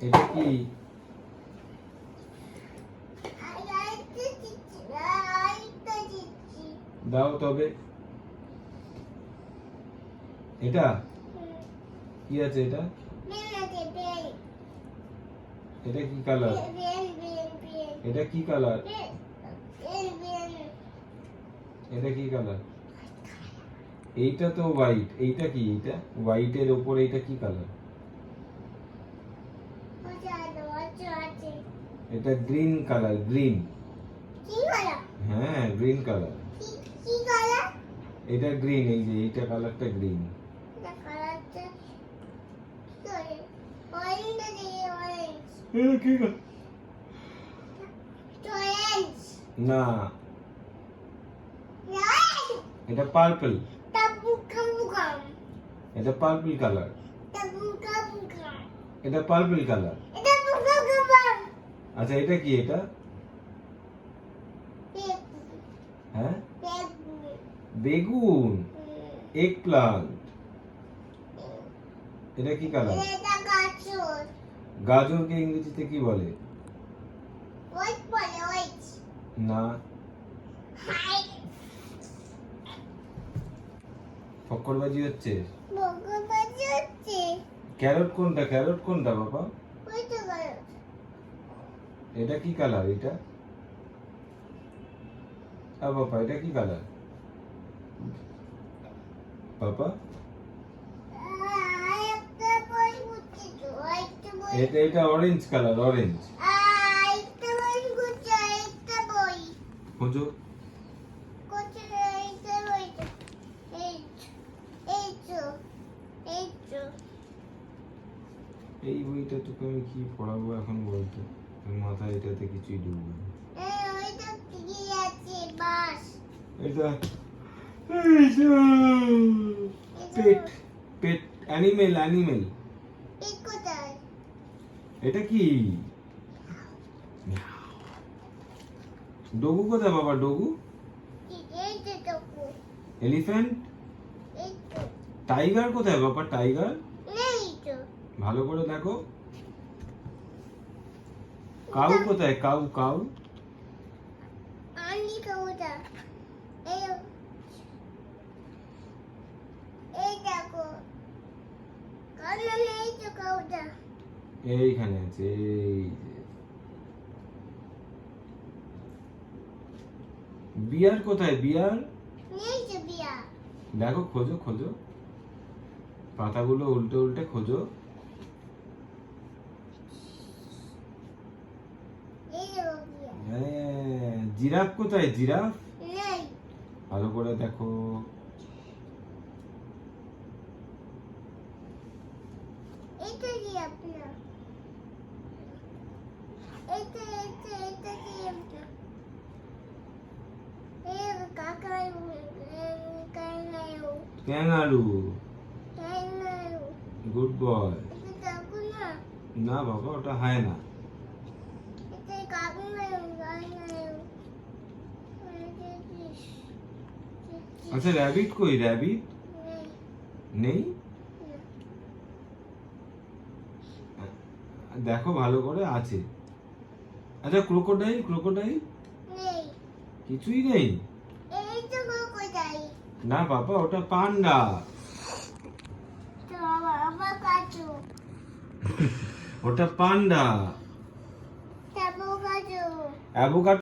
এটা কি? দাও তবে। এটা? কি আছে এটা? এটা কি কালার এটা কি কালার এটা কি কালার এইটা তো হোয়াইট এইটা কি? এইটা? হোয়াইটের ওপর এইটা কি কালার এটা গ্রিন কালার গ্রিন হ্যাঁ গ্রিন কালার এটা গ্রিন এই যে এইটা কালারটা গ্রিন কি না এটা পার্পল এটা পার্পল কালার এটা পার্পল কালার আচ্ছা এটা কি এটা? হ্যাঁ? বেগুন। এগ প্লান্ট এটা কি কালার গাজরকে ইংরেজিতে কি বলে? না। ফক্করবাজি হচ্ছে। ক্যারট কোনটা? ক্যারট কোনটা বাবা? এটা কি কালার এটা? বাবা, এটা কি কালার বাবা? এটা এটা অরেঞ্জ কালার অরেঞ্জ এই বইটা তোকে আমি কি পড়াবো এখন বলতো? মাথায় এটাতে কিছুই ঢুকবে না। এটা পেট পেট অ্যানিমেল অ্যানিমেল এটা কি? ডগু কোথায় বাবা ডগু? এলিফ্যান্ট টাইগার কোথায় বাবা টাইগার ভালো করে দেখো। কাউ কোথায়? Cow cow? এইখানে আছে এই বিয়ার কোথায় বিয়ার? দেখো খোঁজো খোঁজো। পাতাগুলো উল্টে উল্টে খোঁজো এই দেখো বিয়া হ্যাঁ, জিরাফ কোথায়? জিরাফ? ভালো করে দেখো। ক্যাঙ্গারু। Good boy. না বাবা ওটা হয় না। আচ্ছা র্যাবিট কই? র্যাবিট নেই? দেখো ভালো করে আছে। আচ্ছা ক্রোকোডাইল ক্রোকোডাইল কিছুই নেই? না বাবা ওটা পান্ডা। ওটা পান্ডা। অ্যাভোকাডো